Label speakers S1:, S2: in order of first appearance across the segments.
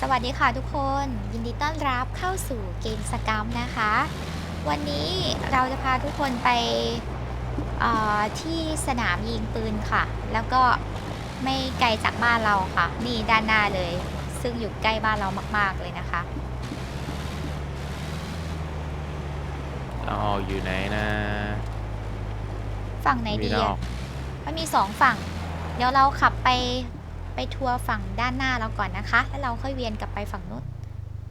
S1: สวัสดีค่ะทุกคน ยินดีต้อนรับเข้าสู่เกมสกัมนะคะ วันนี้เราจะพาทุกคนไปเอ่อที่สนามยิงปืนค่ะ แล้วก็ไม่ไกลจากบ้านเราค่ะ นี่ด้านหน้าเลย ซึ่งอยู่ใกล้บ้านเรามาก ๆ เลยนะคะ
S2: เอาออกอยู่ไหนนะ
S1: ฝั่งไหน
S2: มี
S1: ดี
S2: เราอ
S1: อะ
S2: อก
S1: มันมีสองฝั่ง เดี๋ยวเราขับไป ไปทัวร์ฝั่งด้านหน้าเราก่อนนะคะ แล้วเราค่อยเวียนกลับไปฝั่งนู้น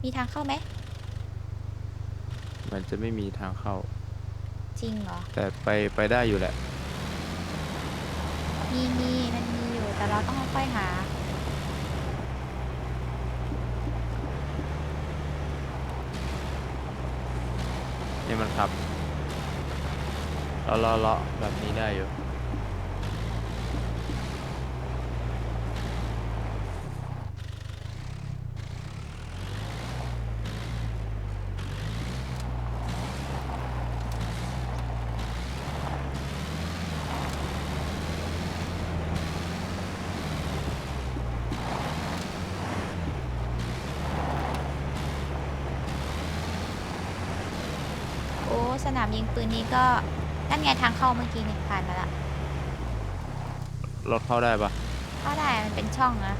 S1: มีทางเข้าไหม
S2: มันจะไม่มีทางเข้า
S1: จริงเหรอ
S2: แต่ไปไปได้อยู่แหละ
S1: มีมีมันมีอยู่ แต่เราต้องค่อยๆหา
S2: นี่มันขับเลาะเลาะเลาะแบบนี้ได้อยู่
S1: สนามยิงปืนนี้ก็นั่นไงทางเข้าเมื่อกี้เนี่ยผ่านมาละ
S2: รถเข้าได้ปะ
S1: เข้าได้มันเป็นช่องนะ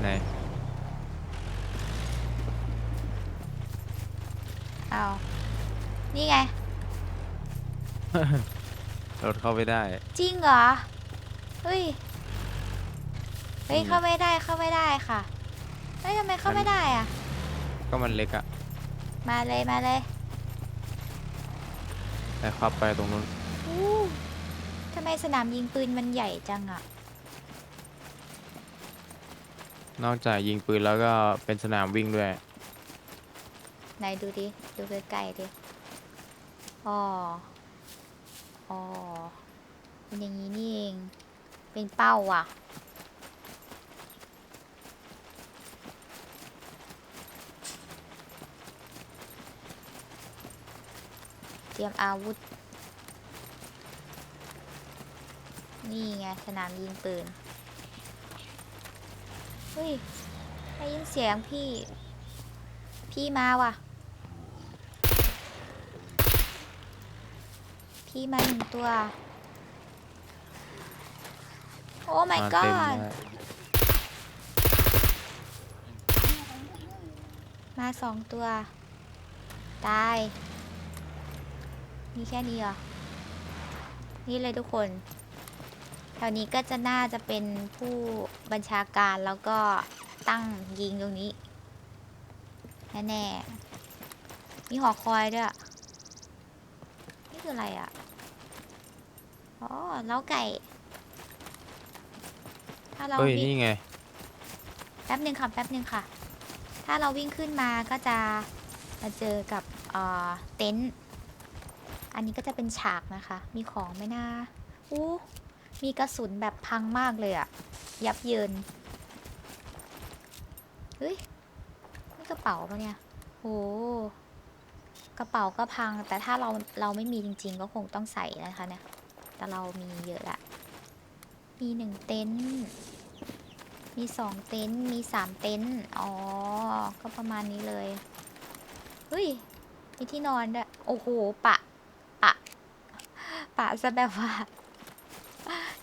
S2: ไหน
S1: เอานี่ไง
S2: รถเข้าไปได้
S1: จริงเหรอ เฮ้ย เฮ้ย
S2: อืม
S1: เข้าไม่ได้เข้าไม่ได้ค่ะ เฮ้ยทำไมเข้า
S2: มัน
S1: ไม่ได้อะ
S2: ก็มันเล็กอะ
S1: มาเลยมาเลย
S2: แต่ขับไปตรงนู้น
S1: อู้ทำไมสนามยิงปืนมันใหญ่จังอะ
S2: นอกจากยิงปืนแล้วก็เป็นสนามวิ่งด้วย
S1: ไหนดูดิ ดูใกล้ๆดิอ๋ออ๋อเป็นอย่างนี้นี่เอง เป็นเป้าอะ เตรียมอาวุธ นี่ไง สนามยิงปืน เฮ้ยได้ยินเสียงพี่ พี่มาว่ะ พี่มาหนึ่งตัว โอ้ my
S2: มาเต็ม
S1: god
S2: เลย
S1: มาสองตัว ตาย มีแค่นี้เหรอ นี่เลยทุกคน แถวนี้ก็จะน่าจะเป็นผู้บัญชาการแล้วก็ตั้งยิงตรงนี้ แน่ๆ มีหอคอยด้วย นี่คืออะไรอะ อ๋อเล้าไก่ ถ้าเรา
S2: เฮ้ย
S1: วิ่ง
S2: นี่ไง
S1: แป๊บหนึ่งค่ะ แป๊บหนึ่งค่ะ ถ้าเราวิ่งขึ้นมาก็จะมาเจอกับเอ่อเต็นท์ อันนี้ก็จะเป็นฉากนะคะ มีของไหมนะอู้มีกระสุนแบบพังมากเลยอะยับเยิน เฮ้ยนี่กระเป๋าปะเนี่ยโหกระเป๋าก็พัง แต่ถ้าเราเราไม่มีจริง ๆ ก็คงต้องใส่นะคะเนี่ย แต่เรามีเยอะละมีหนึ่งเต็นท์มีสองเต็นท์มีสามเต็นท์อ๋อ ก็ประมาณนี้เลย เฮ้ย มีที่นอนด้วย โอ้โห ปะปะ ปะซะแบบว่า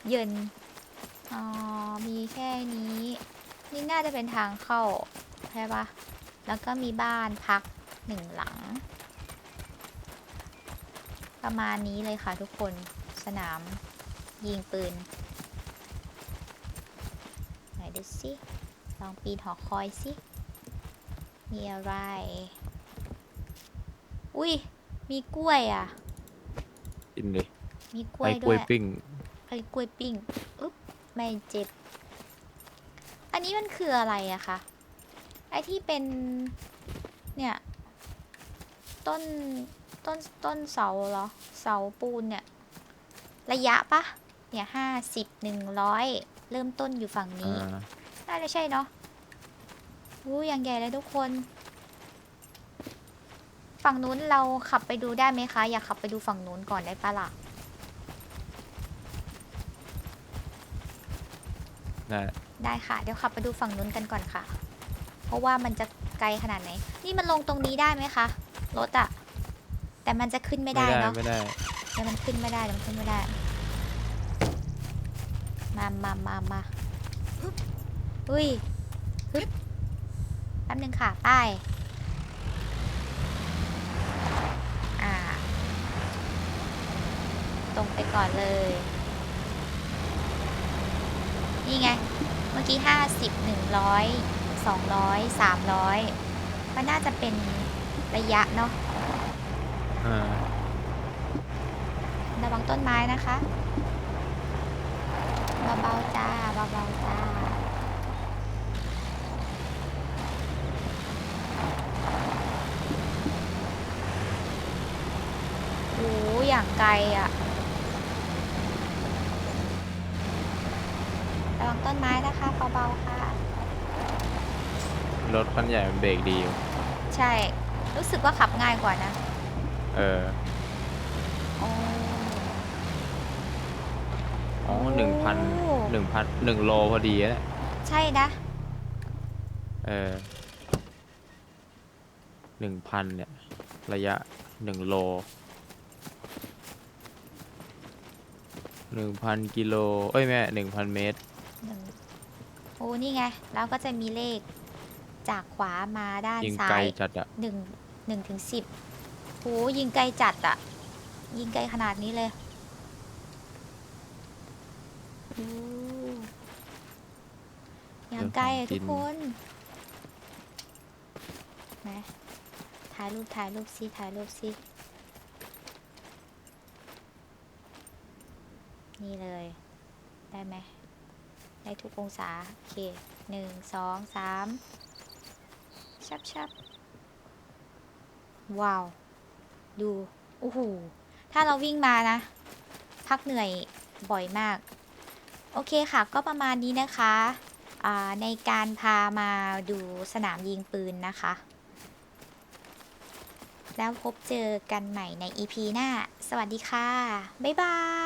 S1: เย็นอ๋อ มีแค่นี้ นี่น่าจะเป็นทางเข้า ใช่ปะแล้วก็มีบ้านพักหนึ่งหลัง ประมาณนี้เลยค่ะทุกคน สนาม ยิงปืน ไหนดูสิ ลองปีนหอคอยสิ มีอะไร อุ้ยมีกล้วยอะ
S2: กินเลย
S1: มีกล้วย
S2: ไอ้ก
S1: ด้
S2: ล้ว
S1: วยย
S2: ปิ้ง
S1: ไอ้กล้วยปิ้งอึ๊บไม่เจ็บ อันนี้มันคืออะไรอะคะไอที่เป็นเนี่ย ต้นต้นต้นเสาเหรอ เสาปูนเนี่ย ระยะปะเนี่ยห้าสิบหนึ่งร้อยเริ่มต้นอยู่ฝั่งนี้
S2: อ่า
S1: น่าจะใช่เนาะอู้อย่างใหญ่เลยทุกคน ฝั่งนู้นเราขับไปดูได้ไหมคะ อยากขับไปดูฝั่งนู้นก่อนได้ปะล่ะ
S2: ได้
S1: ได้ค่ะ เดี๋ยวขับไปดูฝั่งนู้นกันก่อนค่ะ เพราะว่ามันจะไกลขนาดไหน นี่มันลงตรงนี้ได้ไหมคะรถอะแต่มันจะขึ้นไม่ได้เนาะ
S2: ไม่ได้
S1: เดี๋ยวมันขึ้นไม่ได้เดี๋ยวมันขึ้นไม่ได้ มามามามาอุ้ยฮึบแป๊บนึงค่ะป้ายอ่าตรงไปก่อนเลย นี่ไง เมื่อกี้ห้าสิบหนึ่งร้อยสองร้อยสามร้อยก็น่าจะเป็นระยะเนาะ
S2: อ่า
S1: ระวังต้นไม้นะคะเบาๆจ้าเบาๆจ้าโอ้อย่างไกลอะระวัง ต้นไม้นะคะเบาๆค่ะ
S2: รถคันใหญ่มันเบรกดีอยู่
S1: ใช่ รู้สึกว่าขับง่ายกว่านะ
S2: เออ
S1: โอ้
S2: อ๋อหนึ่งพัน
S1: โอ้
S2: หนึ่งพันหนึ่งโลพอดีนะ
S1: ใช่นะ
S2: เออหนึ่งพันเนี่ย ระยะหนึ่งโลหนึ่งพันกิโล เอ้ยแม่หนึ่งพันเมตร
S1: หนึ่งโอ้ นี่ไง แล้วก็จะมีเลขจากขวามาด้าน
S2: ยิง
S1: ซ้า
S2: ไกล
S1: ย
S2: จัดอะ
S1: หนึ่งหนึ่งถึงสิบโหยิงไกลจัดอะยิงไกลขนาดนี้เลยโอ้อย่างไกลอะทุกคนนะถ่ายรูปถ่ายรูปซิถ่ายรูปซินี่เลย ได้ไหม ได้ทุกองศา โอเคหนึ่งสองสามชับชับว้าว ดู โอ้โห ถ้าเราวิ่งมานะ พักเหนื่อยบ่อยมาก โอเคค่ะ ก็ประมาณนี้นะคะในการพามาดูสนามยิงปืนนะคะ แล้วพบเจอกันใหม่ใน EP หน้า สวัสดีค่ะ บ๊ายบาย